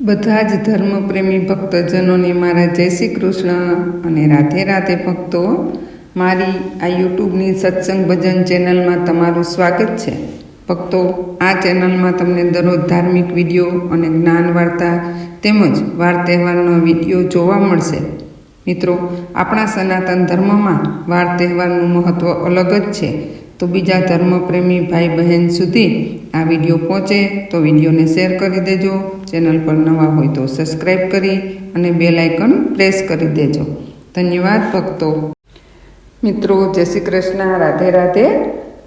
બધા જ ધર્મપ્રેમી ભક્તજનોને મારા જય શ્રી કૃષ્ણ અને રાધે રાધે ભક્તો, મારી આ યુટ્યુબની સત્સંગ ભજન ચેનલમાં તમારું સ્વાગત છે. ભક્તો, આ ચેનલમાં તમને દરરોજ ધાર્મિક વીડિયો અને જ્ઞાન વાર્તા તેમજ વાર તહેવારનો વીડિયો જોવા મળશે. મિત્રો, આપણા સનાતન ધર્મમાં વાર તહેવારનું મહત્ત્વ અલગ જ છે. તો બીજા ધર્મપ્રેમી ભાઈ બહેન સુધી આ વીડિયો પહોંચે તો વિડીયોને શેર કરી દેજો. ચેનલ પર નવા હોય તો સબસ્ક્રાઈબ કરી અને બે લાઇકન પ્રેસ કરી દેજો. ધન્યવાદ, ભક્તો. મિત્રો, જય શ્રી કૃષ્ણ. રાધે રાધે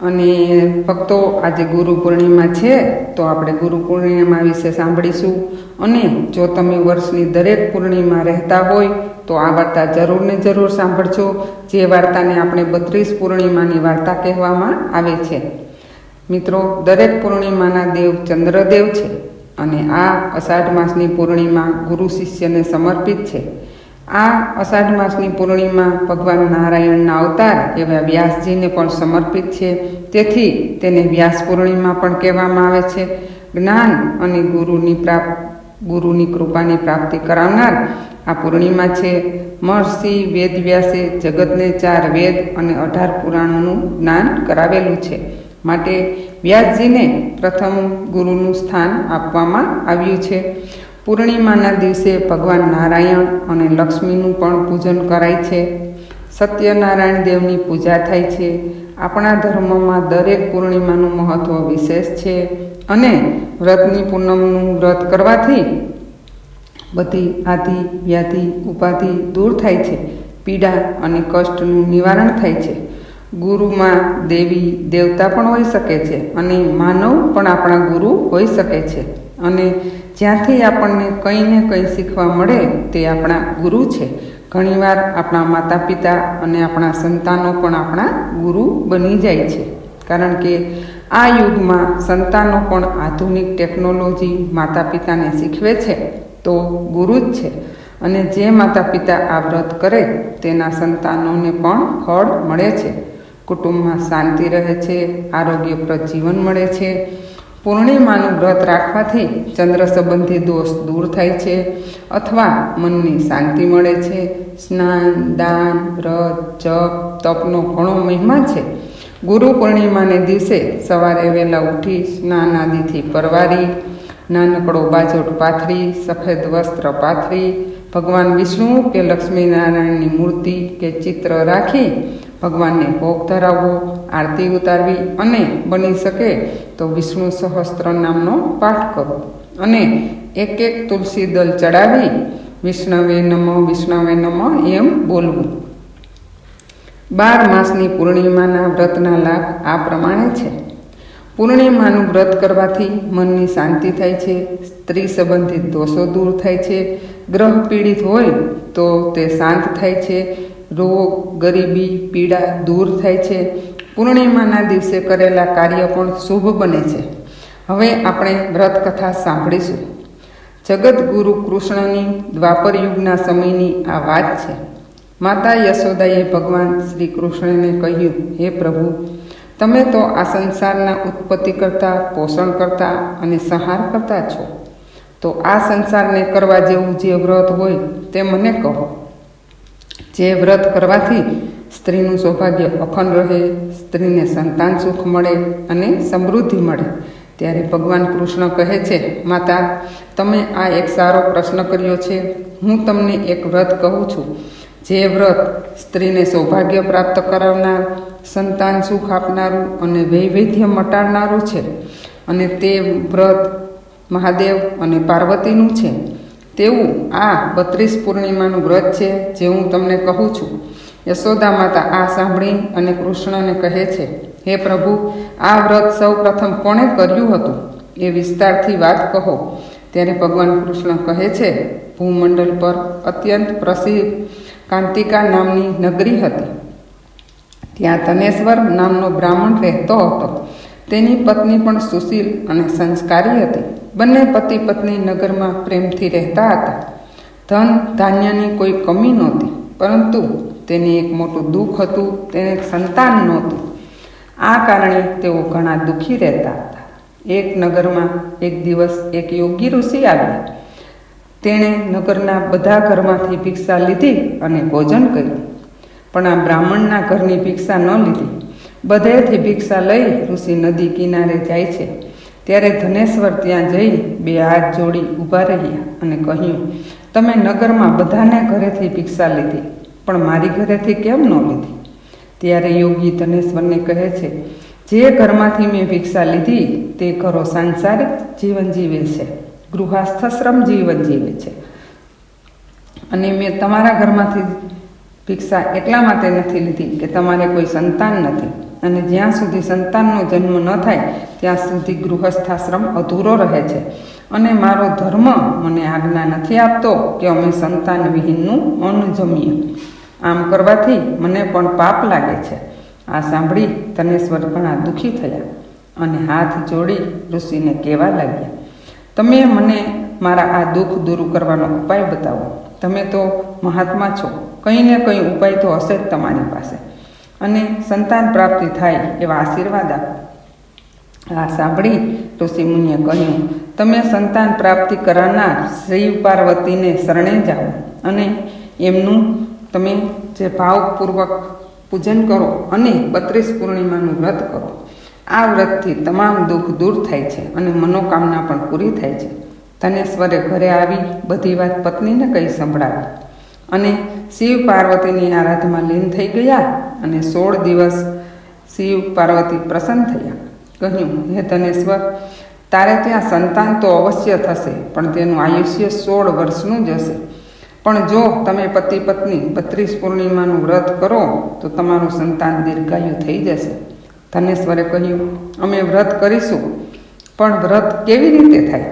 અને ભક્તો આજે ગુરુ પૂર્ણિમા છે, તો આપણે ગુરુ પૂર્ણિમા વિશે સાંભળીશું. અને જો તમે વર્ષની દરેક પૂર્ણિમા રહેતા હોય, તો આ વાર્તા જરૂર ને જરૂર સાંભળજો. જે વાર્તાને આપણે બત્રીસ પૂર્ણિમાની વાર્તા કહેવામાં આવે છે. મિત્રો, દરેક પૂર્ણિમાના દેવ ચંદ્રદેવ છે અને આ અષાઢ માસની પૂર્ણિમા ગુરુ શિષ્યને સમર્પિત છે. આ અષાઢ માસની પૂર્ણિમા ભગવાન નારાયણના અવતાર એવા વ્યાસજીને પણ સમર્પિત છે. તેથી તેને વ્યાસ પૂર્ણિમા પણ કહેવામાં આવે છે. જ્ઞાન અને ગુરુની પ્રાપ્ત ગુરુની કૃપાની પ્રાપ્તિ કરાવનાર આ પૂર્ણિમા છે. મહર્ષિ વેદ વ્યાસે જગતને ચાર વેદ અને અઢાર પુરાણોનું જ્ઞાન કરાવેલું છે. માટે વ્યાસજીને પ્રથમ ગુરુનું સ્થાન આપવામાં આવ્યું છે. પૂર્ણિમાના દિવસે ભગવાન નારાયણ અને લક્ષ્મીનું પણ પૂજન કરાય છે. સત્યનારાયણ દેવની પૂજા થાય છે. આપણા ધર્મમાં દરેક પૂર્ણિમાનું મહત્ત્વ વિશેષ છે અને વ્રતની પૂનમનું વ્રત કરવાથી બધી આધિ વ્યાધિ, ઉપાધિ દૂર થાય છે. પીડા અને કષ્ટનું નિવારણ થાય છે. ગુરુમાં દેવી દેવતા પણ હોઈ શકે છે અને માનવ પણ આપણા ગુરુ હોઈ શકે છે અને જ્યાંથી આપણને કંઈ ને કંઈ શીખવા મળે તે આપણા ગુરુ છે. ઘણીવાર આપણા માતા પિતા અને આપણા સંતાનો પણ આપણા ગુરુ બની જાય છે. કારણ કે આ યુગમાં સંતાનો પણ આધુનિક ટેકનોલોજી માતા પિતાને શીખવે છે તો ગુરુ જ છે. અને જે માતા પિતા આ વ્રત કરે તેના સંતાનોને પણ ફળ મળે છે. કુટુંબમાં શાંતિ રહે છે, આરોગ્યપ્રદ જીવન મળે છે પૂર્ણિમાનું વ્રત રાખવાથી ચંદ્ર સંબંધી દોષ દૂર થાય છે અથવા મનની શાંતિ મળે છે. સ્નાન, દાન, વ્રત, જપ, તપનો ઘણો મહિમા છે. ગુરુ પૂર્ણિમાને દિવસે સવારે વહેલા ઉઠી સ્નાન આદિથી પરવારી, નાનકડો બાજોટ પાથરી, સફેદ વસ્ત્ર પાથરી, ભગવાન વિષ્ણુ કે લક્ષ્મીનારાયણની મૂર્તિ કે ચિત્ર રાખી ભગવાનને ભોગ ધરાવવો આરતી ઉતારવી અને બની શકે તો વિષ્ણુ સહસ્ત્ર નામનો પાઠ કરો. અને એક એક તુલસી દલ ચડાવી વિષ્ણવે નમ વિષ્ણવે નમ એમ બોલવું. બાર માસની પૂર્ણિમાના વ્રતના લાભ આ પ્રમાણે છે. પૂર્ણિમાનું વ્રત કરવાથી મનની શાંતિ થાય છે, સ્ત્રી સંબંધિત દોષો દૂર થાય છે, ગ્રહ પીડિત હોય તો તે શાંત થાય છે, રોગ, ગરીબી, પીડા દૂર થાય છે પૂર્ણિમાના દિવસે કરેલા કાર્ય પણ શુભ બને છે. હવે આપણે વ્રત કથા સાંભળીશું. જગત ગુરુ કૃષ્ણની દ્વાપર યુગના સમયની આ વાત છે. માતા યશોદાએ ભગવાન શ્રી કૃષ્ણને કહ્યું, હે પ્રભુ, તમે તો આ સંસારના ઉત્પત્તિ કરતા, પોષણ કરતા અને સંહાર કરતા છો. તો આ સંસારને કરવા જેવું જે વ્રત હોય તે મને કહો. જે વ્રત કરવાથી સ્ત્રીનું સૌભાગ્ય અખંડ રહે, સ્ત્રીને સંતાન સુખ મળે અને સમૃદ્ધિ મળે. ત્યારે ભગવાન કૃષ્ણ કહે છે, માતા, તમે આ એક સારો પ્રશ્ન કર્યો છે. હું તમને એક વ્રત કહું છું. જે વ્રત સ્ત્રીને સૌભાગ્ય પ્રાપ્ત કરાવનાર, સંતાન સુખ આપનારું અને વૈવિધ્ય મટાડનારું છે. અને તે વ્રત મહાદેવ અને પાર્વતીનું છે. તેવું આ બત્રીસ પૂર્ણિમાનું વ્રત છે, જે હું તમને કહું છું. યશોદા માતા આ સાંભળી અને કૃષ્ણને કહે છે, હે પ્રભુ, આ વ્રત સૌ પ્રથમ કોણે કર્યું હતું? એ વિસ્તારથી વાત કહો. ત્યારે ભગવાન કૃષ્ણ કહે છે, ભૂમંડળ પર અત્યંત પ્રસિદ્ધ કાંતિકા નામની નગરી હતી. ત્યાં તનેશ્વર નામનો બ્રાહ્મણ રહેતો હતો. તેની પત્ની પણ સુશીલ અને સંસ્કારી હતી. બંને પતિ પત્ની નગરમાં પ્રેમથી રહેતા હતા. ધન ધાન્યની કોઈ કમી નહોતી, પરંતુ તેને એક મોટું દુઃખ હતું, તેને સંતાન નહોતું. આ કારણે તેઓ ઘણા દુઃખી રહેતા હતા. એક નગરમાં એક દિવસ એક યોગી ઋષિ આવ્યા. તેણે નગરના બધા ઘરમાંથી ભિક્ષા લીધી અને ભોજન કર્યું. પણ આ બ્રાહ્મણના ઘરની ભિક્ષા ન લીધી. બધેથી ભિક્ષા લઈ ઋષિ નદી કિનારે જાય છે. ત્યારે ધનેશ્વર ત્યાં જઈ બે હાથ જોડી ઊભા રહ્યા અને કહ્યું, તમે નગરમાં બધાને ઘરેથી ભિક્ષા લીધી. પણ મારી ઘરેથી કેમ ન લીધી? ત્યારે યોગી ધનેશ્વરને કહે છે, જે ઘરમાંથી મેં ભિક્ષા લીધી, તે ઘરો સાંસારિક જીવન જીવે છે. ગૃહસ્થશ્રમ જીવન જીવે છે. અને મેં તમારા ઘરમાંથી ભિક્ષા એટલા માટે નથી લીધી કે તમારે કોઈ સંતાન નથી. અને જ્યાં સુધી સંતાનનો જન્મ ન થાય, ત્યાં સુધી ગૃહસ્થાશ્રમ અધૂરો રહે છે. અને મારો ધર્મ મને આજ્ઞા નથી આપતો કે અમે સંતાન વિહીનનું અન્ન જમીએ. આમ કરવાથી મને પણ પાપ લાગે છે. આ સાંભળી તનેશ્વર ઘણા દુઃખી થયા અને હાથ જોડી ઋષિને કહેવા લાગ્યા, તમે મને મારા આ દુઃખ દૂર કરવાનો ઉપાય બતાવો. તમે તો મહાત્મા છો. કંઈ ને કંઈ ઉપાય તો હશે જ તમારી પાસે. અને સંતાન પ્રાપ્તિ થાય એવા આશીર્વાદ આપો. આ સાંભળી ઋષિ મુનિએ કહ્યું, તમે સંતાન પ્રાપ્તિ કરનાર શિવ પાર્વતીને શરણે જાઓ અને એમનું તમે જે ભાવપૂર્વક પૂજન કરો અને બત્રીસ પૂર્ણિમાનું વ્રત કરો, આ વ્રતથી તમામ દુઃખ દૂર થાય છે અને મનોકામના પણ પૂરી થાય છે. ધનેશ્વરે ઘરે આવી બધી વાત પત્નીને કહી સંભળાવી અને શિવ પાર્વતીની આરાધમાં લીન થઈ ગયા અને સોળ દિવસ શિવ પાર્વતી પ્રસન્ન થયા. કહ્યું, હે ધનેશ્વર તારે ત્યાં સંતાન તો અવશ્ય થશે, પણ તેનું આયુષ્ય સોળ વર્ષનું જ હશે. પણ જો તમે પતિ પત્ની બત્રીસ પૂર્ણિમાનું વ્રત કરો, તો તમારું સંતાન દીર્ઘાયુ થઈ જશે. ધનેશ્વરે કહ્યું, અમે વ્રત કરીશું, પણ વ્રત કેવી રીતે થાય?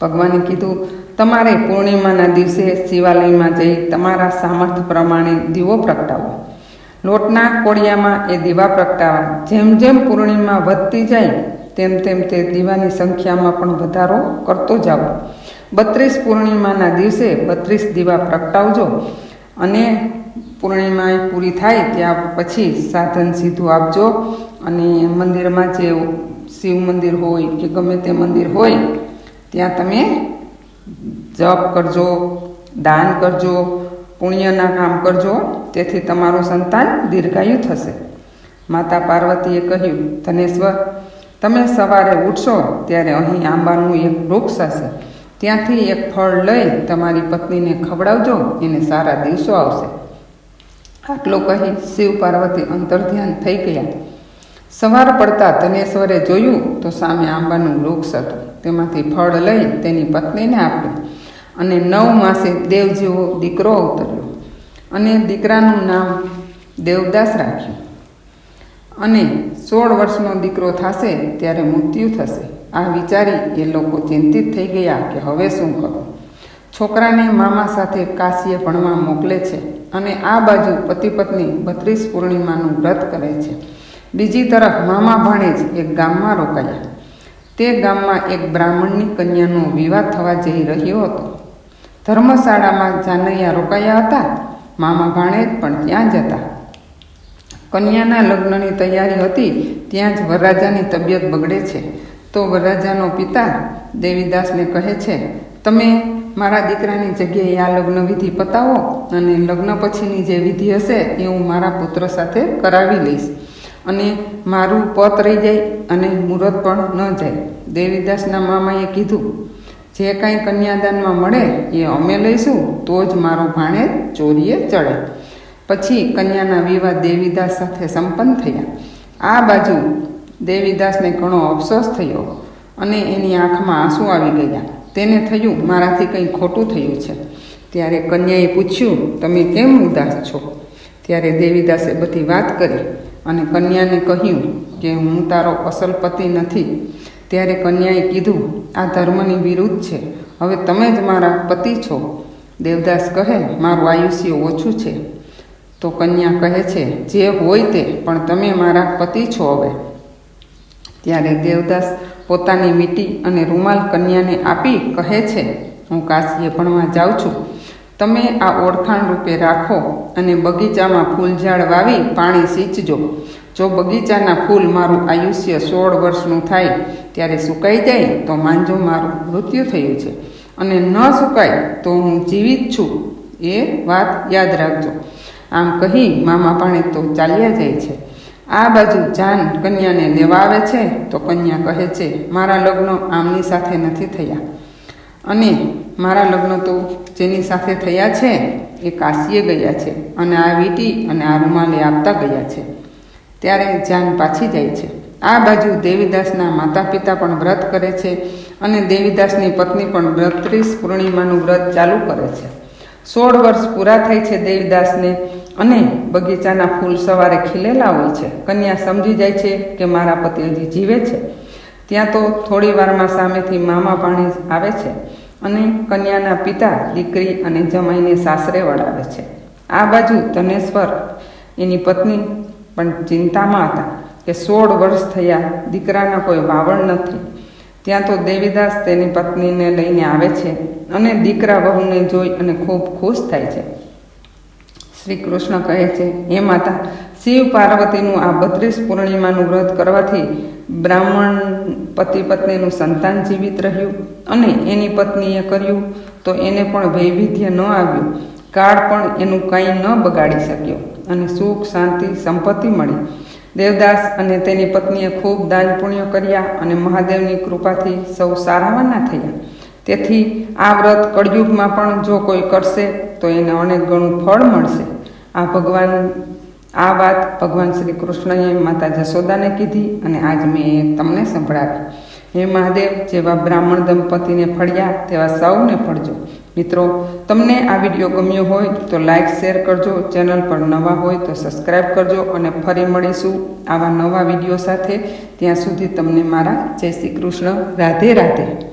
ભગવાને કીધું, તમારે પૂર્ણિમાના દિવસે શિવાલયમાં જઈ તમારા સામર્થ્ય પ્રમાણે દીવો પ્રગટાવો. લોટના કોડિયામાં એ દીવા પ્રગટાવા. જેમ જેમ પૂર્ણિમા વધતી જાય, તેમ તેમ તે દીવાની સંખ્યામાં પણ વધારો કરતો જાઓ. બત્રીસ પૂર્ણિમાના દિવસે બત્રીસ દીવા પ્રગટાવજો અને પૂર્ણિમા પૂરી થાય ત્યાં પછી સાધન સીધું આપજો અને મંદિરમાં જે શિવ મંદિર હોય કે ગમે તે મંદિર હોય, ત્યાં તમે જપ કરજો, દાન કરજો, પુણ્યના કામ કરજો, તેથી તમારું સંતાન દીર્ઘાયુ થશે. માતા પાર્વતીએ કહ્યું, ધનેશ્વર, તમે સવારે ઉઠશો ત્યારે અહીં આંબાનું એક વૃક્ષ હશે. ત્યાંથી એક ફળ લઈ તમારી પત્નીને ખવડાવજો, એને સારા દિવસો આવશે. આટલો કહી શિવ પાર્વતી અંતર્ધ્યાન થઈ ગયા. સવાર પડતા ધનેશ્વરે જોયું તો સામે આંબાનું વૃક્ષ હતું. તેમાંથી ફળ લઈ તેની પત્નીને આપ્યું અને નવ માસે દેવ જેવો દીકરો અવતર્યો અને દીકરાનું નામ દેવદાસ રાખ્યું. અને સોળ વર્ષનો દીકરો થશે ત્યારે મૃત્યુ થશે. આ વિચારી એ લોકો ચિંતિત થઈ ગયા કે હવે શું કરવું છોકરાને મામા સાથે કાશીએ ભણવા મોકલે છે અને આ બાજુ પતિ પત્ની બત્રીસ પૂર્ણિમાનું વ્રત કરે છે. બીજી તરફ મામા ભાણેજ એક ગામમાં રોકાયા. તે ગામમાં એક બ્રાહ્મણની કન્યાનો વિવાહ થવા જઈ રહ્યો હતો. ધર્મશાળામાં જાનૈયા રોકાયા હતા. મામા ભાણેજ પણ ત્યાં જ હતા. કન્યાના લગ્નની તૈયારી હતી, ત્યાં જ વરરાજાની તબિયત બગડે છે. તો વરરાજાનો પિતા દેવીદાસને કહે છે, તમે મારા દીકરાની જગ્યાએ આ લગ્ન વિધિ પતાવો અને લગ્ન પછીની જે વિધિ હશે એ હું મારા પુત્ર સાથે કરાવી લઈશ. અને મારું પત રહી જાય અને મુહૂર્ત પણ ન જાય. દેવીદાસના મામાએ કીધું, જે કાંઈ કન્યાદાનમાં મળે એ અમે લઈશું, તો જ મારો ભાણે ચોરીએ ચડે. પછી કન્યાના વિવાહ દેવીદાસ સાથે સંપન્ન થયા. આ બાજુ દેવીદાસને ઘણો અફસોસ થયો અને એની આંખમાં આંસુ આવી ગયા. તેને થયું, મારાથી કંઈ ખોટું થયું છે? ત્યારે કન્યાએ પૂછ્યું, તમે કેમ ઉદાસ છો? ત્યારે દેવીદાસે બધી વાત કરી અને કન્યાને કહ્યું કે, હું તારો અસલ પતિ નથી. ત્યારે કન્યાએ કીધું, આ ધર્મની વિરુદ્ધ છે. હવે તમે જ મારા પતિ છો. દેવદાસ કહે, મારું આયુષ્ય ઓછું છે. તો કન્યા કહે છે, જે હોય તે, પણ તમે મારા પતિ છો હવે. ત્યારે દેવદાસ પોતાની મીટી અને રૂમાલ કન્યાને આપી કહે છે, હું કાશીએ ભણવા જાઉં છું. તમે આ ઓળખાણ રૂપે રાખો અને બગીચામાં ફૂલઝાડ વાવી પાણી સિંચજો. જો બગીચાના ફૂલ મારું આયુષ્ય સોળ વર્ષનું થાય, ત્યારે સુકાઈ જાય તો માંજો મારું મૃત્યુ થયું છે. અને ન સુકાય તો હું જીવિત છું. એ વાત યાદ રાખજો. આમ કહી મામા પાણી તો ચાલ્યા જાય છે. આ બાજુ જાન કન્યાને લેવા આવે છે તો કન્યા કહે છે, મારા લગ્ન આમની સાથે નથી થયા. અને મારા લગ્ન તો જેની સાથે થયા છે, એ કાશીએ ગયા છે અને આ વીંટી અને આ રૂમાલે આપતા ગયા છે. ત્યારે જાન પાછી જાય છે. આ બાજુ દેવીદાસના માતા પિતા પણ વ્રત કરે છે અને દેવીદાસની પત્ની પણ બત્રીસ પૂર્ણિમાનું વ્રત ચાલુ કરે છે. સોળ વર્ષ પૂરા થાય છે દેવીદાસને અને બગીચાના ફૂલ સવારે ખીલેલા હોય છે. કન્યા સમજી જાય છે કે મારા પતિ હજી જીવે છે. ત્યાં તો થોડી વારમાં સામેથી મામા પાણી આવે છે અને કન્યાના પિતા, દીકરી અને જમાઈને સાસરે વળાવે છે. આ બાજુ ધનેશ્વર એની પત્ની પણ ચિંતામાં હતા કે સોળ વર્ષ થયા દીકરાના કોઈ વાવણ નથી. ત્યાં તો દેવીદાસ તેની પત્નીને લઈને આવે છે અને દીકરા વહુને જોઈ અને ખૂબ ખુશ થાય છે. શ્રી કૃષ્ણ કહે છે, હે માતા, શિવ પાર્વતીનું આ બત્રીસ પૂર્ણિમાનું વ્રત કરવાથી બ્રાહ્મણ પતિ પત્નીનું સંતાન જીવિત રહ્યું અને એની પત્નીએ કર્યું તો એને પણ વૈવિધ્ય ન આવ્યું. કાળ પણ એનું કંઈ ન બગાડી શક્યો અને સુખ, શાંતિ, સંપત્તિ મળી. દેવદાસ અને તેની પત્નીએ ખૂબ દાન પુણ્ય કર્યા અને મહાદેવની કૃપાથી સૌ સારાવાના થયા. તેથી આ વ્રત કળયુગમાં પણ જો કોઈ કરશે, તો એને અનેક ગણું ફળ મળશે. આ ભગવાન, આ વાત ભગવાન શ્રી કૃષ્ણએ માતા જશોદાને કીધી અને આજ મેં એ તમને સંભળાવી. હે મહાદેવ, જેવા બ્રાહ્મણ દંપતીને ફળ્યા, તેવા સૌને ફળજો. મિત્રો, તમને આ વીડિયો ગમ્યો હોય, તો લાઈક, શેર કરજો. ચેનલ પર નવા હોય, તો સબસ્ક્રાઈબ કરજો અને ફરી મળીશું આવા નવા વીડિયો સાથે. ત્યાં સુધી તમને મારા જય શ્રી કૃષ્ણ. રાધે રાધે.